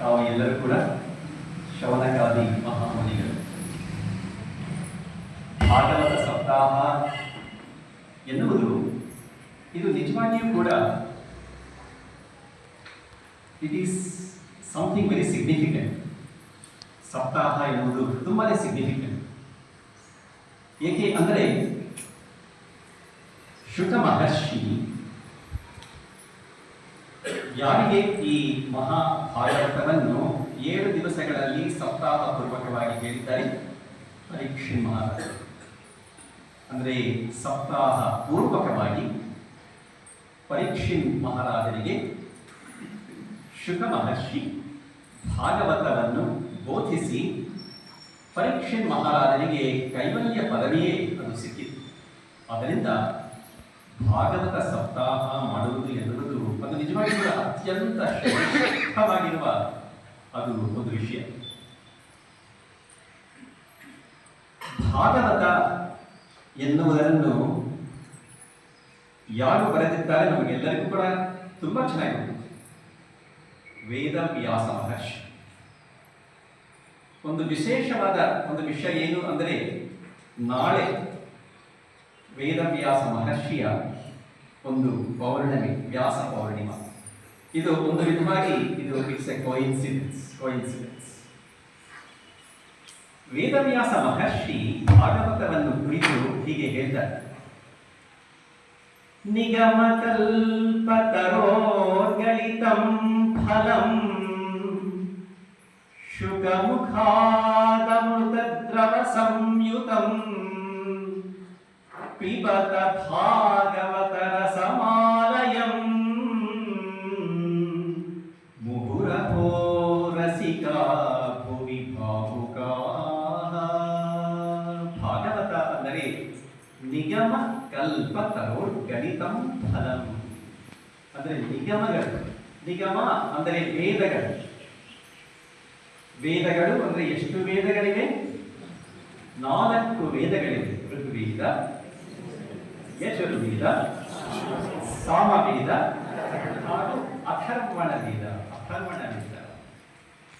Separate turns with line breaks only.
ತಾವು ಎಲ್ಲರೂ ಕೂಡ ಶವನಕಾದಿ ಮಹಾಮುನಿಗಳು. ಭಾಗವತ ಸಪ್ತಾಹ ಎನ್ನುವುದು, ಇದು ನಿಜವಾಗಿಯೂ ಕೂಡ it is something very significant ಸಪ್ತಾಹ ಎನ್ನುವುದು ತುಂಬಾ ಸಿಗ್ನಿಫಿಕೆಂಟ್ ಏಕೆ ಅಂದರೆ ಶುಕ ಮಹರ್ಷಿ ಯಾರಿಗೆ ಈ ಮಹಾಭಾರತವನ್ನು ಏಳು ದಿವಸಗಳಲ್ಲಿ ಸಪ್ತಾಹ ಪೂರ್ವಕವಾಗಿ ಹೇಳಿದ್ದಾರೆ? ಪರೀಕ್ಷೆ ಮಹಾರಾಜ ಅಂದರೆ ಸಪ್ತಾಹ ಪೂರ್ವಕವಾಗಿ ಪರೀಕ್ಷೆ ಮಹಾರಾಜರಿಗೆ ಶುಕ ಮಹರ್ಷಿ ಭಾಗವತವನ್ನು ಬೋಧಿಸಿ ಪರೀಕ್ಷೆ ಮಹಾರಾಜರಿಗೆ ಕೈವಲ್ಯ ಪದವಿಯೇ ಅದು ಸಿಕ್ಕಿತು. ಅದರಿಂದ ಭಾಗವತ ಸಪ್ತಾಹ ಮಾಡುವುದು ಎನ್ನುವುದು ಕೂಡ ಅತ್ಯಂತ ಶ್ರೇಷ್ಠವಾಗಿರುವ ಅದು ಒಂದು ವಿಷಯ ಭಾಗವತ ಎನ್ನುವುದನ್ನು ಯಾರು ಬರೆದಿದ್ದಾರೆ ನಮಗೆಲ್ಲರಿಗೂ ಕೂಡ ತುಂಬಾ ಚೆನ್ನಾಗಿ ವೇದ ವ್ಯಾಸ ಮಹರ್ಷಿ ಒಂದು ವಿಶೇಷವಾದ ಒಂದು ವಿಷಯ ಏನು ಅಂದರೆ ನಾಳೆ ವೇದವ್ಯಾಸ ಮಹರ್ಷಿಯ ಒಂದು ಪೌರ್ಣಮಿ ವ್ಯಾಸ ಪೌರ್ಣಿಮಾ ಇದು ಒಂದು ವಿಧವಾಗಿ ಇದು it's a coincidence coincidence Vedavyasa Maharshi ಭಾಗವತವನ್ನು ಕುರಿತು ಹೀಗೆ ಹೇಳ್ತಾರೆ. ನಿಗಮ ಕಲ್ಪತರೋರ್ಗಳಿತಂ ಫಲಂ ಶುಕಮುಖಾದಮೃತದ್ರವ ಸಂಯುತಂ ಪಿಬತ ಭಾಗವತರ ನಿಗಮ ಕಲ್ಪ ತರೋರ್ ಗಣಿತಂ ಫಲಂ. ಅಂದರೆ ನಿಗಮಗಳು. ನಿಗಮ ಅಂದರೆ ವೇದಗಳು. ವೇದಗಳು ಅಂದರೆ ಎಷ್ಟು ವೇದಗಳಿವೆ? ನಾಲ್ಕು ವೇದಗಳಿವೆ. ಋಗ್ವೇದ ಯಜುರ್ವೇದ ಸಾಮವೇದ, ಹಾಗೂ ಅಥರ್ವಣ ವೇದ ಅಥರ್ವಣ ವೇದ